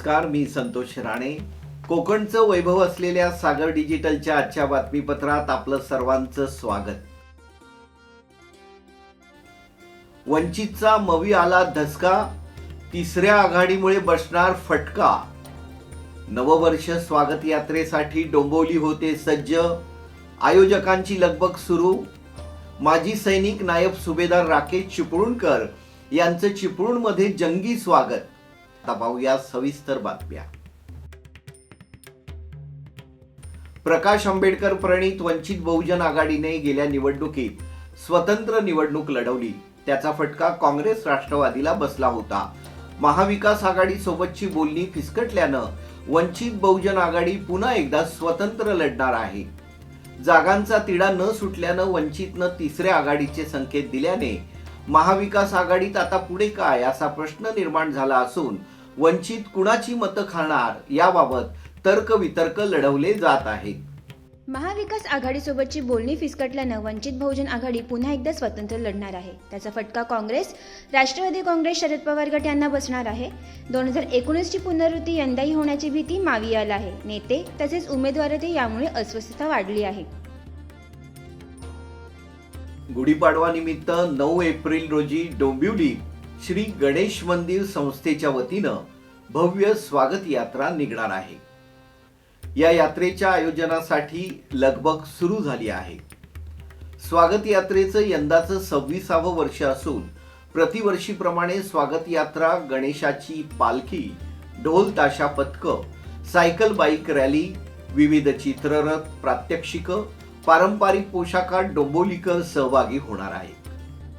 नमस्कार मी संतोष राणे. कोकणचं वैभव असलेल्या सागर डिजिटलच्या आजच्या बातमीपत्रात आपलं सर्वांचं स्वागत. वंचितचा मवी आला धसका तिसऱ्या आघाडीमुळे बसणार फटका. नववर्ष स्वागत यात्रेसाठी डोंबवली होते सज्ज. आयोजकांची लगबग सुरू. माजी सैनिक नायब सुभेदार राकेश चिपळूणकर यांचं चिपळूणमध्ये जंगी स्वागत. आता पाहूया सविस्तर बातम्या. प्रकाश आंबेडकर प्रणित वंचित बहुजन आघाडीने गेल्या निवडणुकीत स्वतंत्र निवडणूक लढवली. त्याचा फटका काँग्रेस राष्ट्रवादीला बसला होता. महाविकास आघाडी सोबतची बोलणी फिसकटल्यानं वंचित बहुजन आघाडी पुन्हा एकदा स्वतंत्र लढणार आहे. जागांचा तिढा न सुटल्यानं वंचितनं तिसऱ्या आघाडीचे संकेत दिल्याने महाविकास आघाडीत आता पुढे काय असा प्रश्न निर्माण झाला असून वंचित कुणाची मतं खाणार याबाबत तर्कवितर्क लढवले जात आहेत. महाविकास आघाडीसोबतची बोलणी फिसकटल्यानं वंचित बहुजन आघाडी पुन्हा एकदा स्वतंत्र लढणार आहे. त्याचा फटका काँग्रेस राष्ट्रवादी काँग्रेस शरद पवार गट यांना बसणार आहे. दोन हजार एकोणीसची पुनरावृत्ती यंदाही होण्याची भीती मावियाला आहे. नेते तसेच उमेदवारातही यामुळे अस्वस्थता वाढली आहे. गुढीपाडवानिमित्त नऊ एप्रिल रोजी डोंबिवली श्री गणेश मंदिर संस्थेच्या वतीनं भव्य स्वागत यात्रा निघणार आहे. या यात्रेच्या आयोजनासाठी लगबग सुरू झाली आहे. स्वागत यात्रेचं यंदाचं सव्वीसावं वर्ष असून प्रतिवर्षीप्रमाणे स्वागत यात्रा गणेशाची पालखी ढोल ताशा पथकं सायकल बाईक रॅली विविध चित्ररथ प्रात्यक्षिकं पारंपरिक पोशाखात डोंबोलीकर सहभागी होणार आहेत.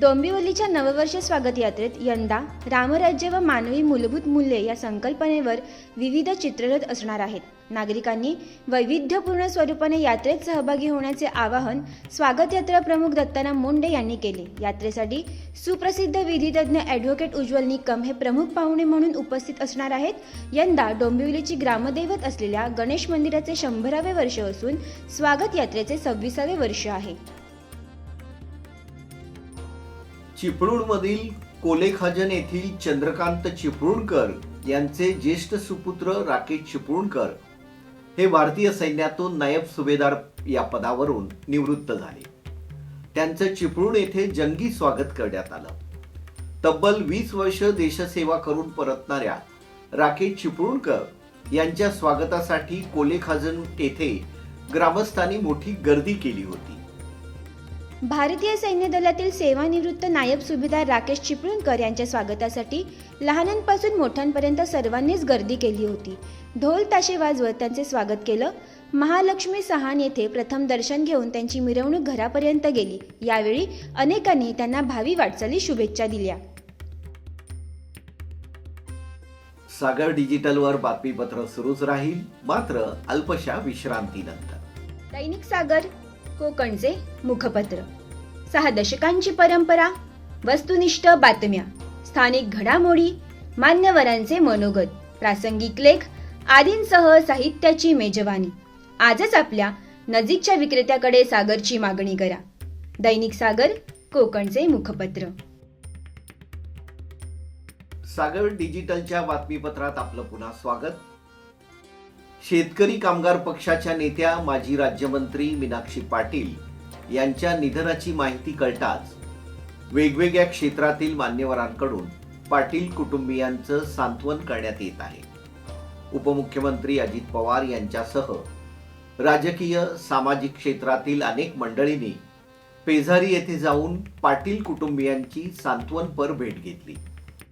डोंबिवलीच्या नववर्ष स्वागत यात्रेत यंदा रामराज्य व मानवी मूलभूत मूल्ये या संकल्पनेवर विविध चित्ररथ असणार आहेत. नागरिकांनी वैविध्यपूर्ण स्वरूपाने यात्रेत सहभागी होण्याचे आवाहन स्वागत यात्रा प्रमुख दत्ताना मुंडे यांनी केले. यात्रेसाठी सुप्रसिद्ध विधितज्ञ ॲडव्होकेट उज्ज्वल निकम हे प्रमुख पाहुणे म्हणून उपस्थित असणार आहेत. यंदा डोंबिवलीची ग्रामदैवत असलेल्या गणेश मंदिराचे शंभरावे वर्ष असून स्वागत यात्रेचे सव्वीसावे वर्ष आहे. चिपळूणमधील कोलेखाजन येथील चंद्रकांत चिपळूणकर यांचे ज्येष्ठ सुपुत्र राकेश चिपळूणकर हे भारतीय सैन्यातून नायब सुभेदार या पदावरून निवृत्त झाले. त्यांचं चिपळूण येथे जंगी स्वागत करण्यात आलं. तब्बल वीस वर्ष देशसेवा करून परतणाऱ्या राकेश चिपळूणकर यांच्या स्वागतासाठी कोलेखाजन येथे ग्रामस्थांनी मोठी गर्दी केली होती. भारतीय सैन्य दलातील सेवानिवृत्त नायब सुभेदार राकेश चिपळूणकर यांच्या स्वागतासाठी लहानांपासून मोठ्यांपर्यंत सर्वांनीच गर्दी केली होती. ढोल ताशे वाजवत त्यांचे स्वागत केलं. महालक्ष्मी सहान येथे प्रथम दर्शन घेऊन त्यांची मिरवणूक घरापर्यंत गेली. यावेळी अनेकांनी त्यांना भावी वाटचाली शुभेच्छा दिल्या. सागर डिजिटलवर बातमीपत्र सुरूच राहील मात्र अल्पशा विश्रांतीनंतर. दैनिक सागर कोकणचे मुखपत्र. सहा दशकांची परंपरा वस्तुनिष्ठ बातम्या स्थानिक घडामोडी मान्यवरांचे मनोगत प्रासंगिक लेख आदींसह साहित्याची मेजवानी. आजच आपल्या नजीकच्या विक्रेत्याकडे सागरची मागणी करा. दैनिक सागर कोकणचे मुखपत्र. सागर डिजिटलच्या बातमीपत्रात आपलं पुन्हा स्वागत. शेतकरी कामगार पक्षाच्या नेत्या माजी राज्यमंत्री मीनाक्षी पाटील यांच्या निधनाची माहिती कळताच वेगवेगळ्या क्षेत्रातील मान्यवरांकडून पाटील कुटुंबियांचं सांत्वन करण्यात येत आहे. उपमुख्यमंत्री अजित पवार यांच्यासह राजकीय सामाजिक क्षेत्रातील अनेक मंडळींनी पेझारी येथे जाऊन पाटील कुटुंबियांची सांत्वनपर भेट घेतली.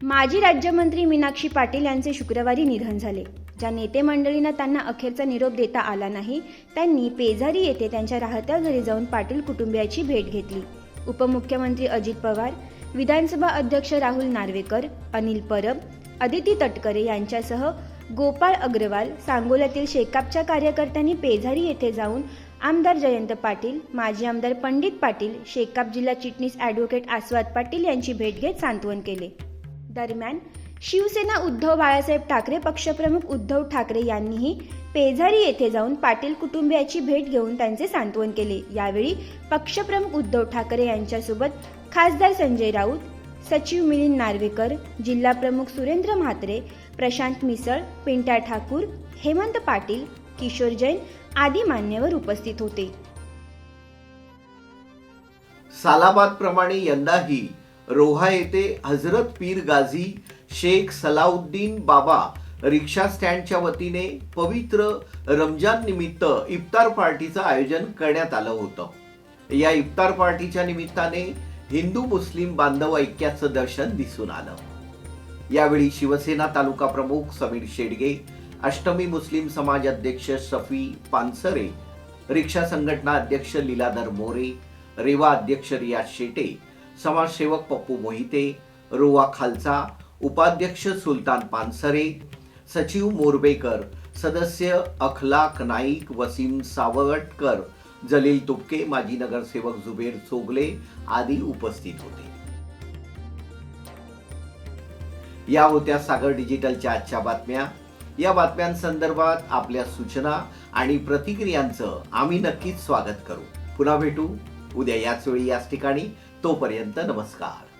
माजी राज्यमंत्री मीनाक्षी पाटील यांचे शुक्रवारी निधन झाले. ज्या नेते मंडळींना त्यांना अखेरचा निरोप देता आला नाही त्यांनी पेझारी येथे त्यांच्या राहत्या घरी जाऊन पाटील कुटुंबियाची भेट घेतली. उपमुख्यमंत्री अजित पवार विधानसभा अध्यक्ष राहुल नार्वेकर अनिल परब अदिती तटकरे यांच्यासह गोपाळ अग्रवाल सांगोल्यातील शेकापच्या कार्यकर्त्यांनी पेझारी येथे जाऊन आमदार जयंत पाटील माजी आमदार पंडित पाटील शेकाप जिल्हा चिटणीस ॲडव्होकेट आस्वाद पाटील यांची भेट घेत सांत्वन केले. दरम्यान शिवसेना उद्धव बाळासाहेब ठाकरे पक्षप्रमुख उद्धव ठाकरे यांनीही पेझारी येथे जाऊन पाटील कुटुंबियाची भेट घेऊन त्यांचे सांत्वन केले. यावेळी पक्षप्रमुख उद्धव ठाकरे यांच्यासोबत खासदार संजय राऊत सचिव मिलिंद नार्वेकर जिल्हा प्रमुख सुरेंद्र म्हात्रे प्रशांत मिसळ पिंटा ठाकूर हेमंत पाटील किशोर जैन आदी मान्यवर उपस्थित होते. सालाबाद प्रमाणे यंदाही रोहा येथे हजरत पीर गाझी शेख सलाउद्दीन बाबा रिक्षा स्टँडच्या वतीने पवित्र रमजान निमित्त इफ्तार पार्टीचं आयोजन करण्यात आलं होतं. या इफ्तार पार्टीच्या निमित्ताने हिंदू मुस्लिम बांधव ऐक्याचं दर्शन दिसून आलं. यावेळी शिवसेना तालुका प्रमुख समीर शेडगे अष्टमी मुस्लिम समाज अध्यक्ष शफी पानसरे रिक्षा संघटना अध्यक्ष लीलाधर मोरे रेवा अध्यक्ष रियाज शेटे समाजसेवक पप्पू मोहिते रोवा खालचा उपाध्यक्ष सुलतान पानसरे सचिव मोरबेकर सदस्य अखलाक नाईक वसीम सावटकर जलील तुपके माजी नगरसेवक जुबेर चोगले आदी उपस्थित होते. या होत्या सागर डिजिटलच्या आजच्या बातम्या. या बातम्यांसंदर्भात आपल्या सूचना आणि प्रतिक्रियांचं आम्ही नक्कीच स्वागत करू. पुन्हा भेटू. उद्या याच वेळी याच ठिकाणी. तोपर्यंत नमस्कार.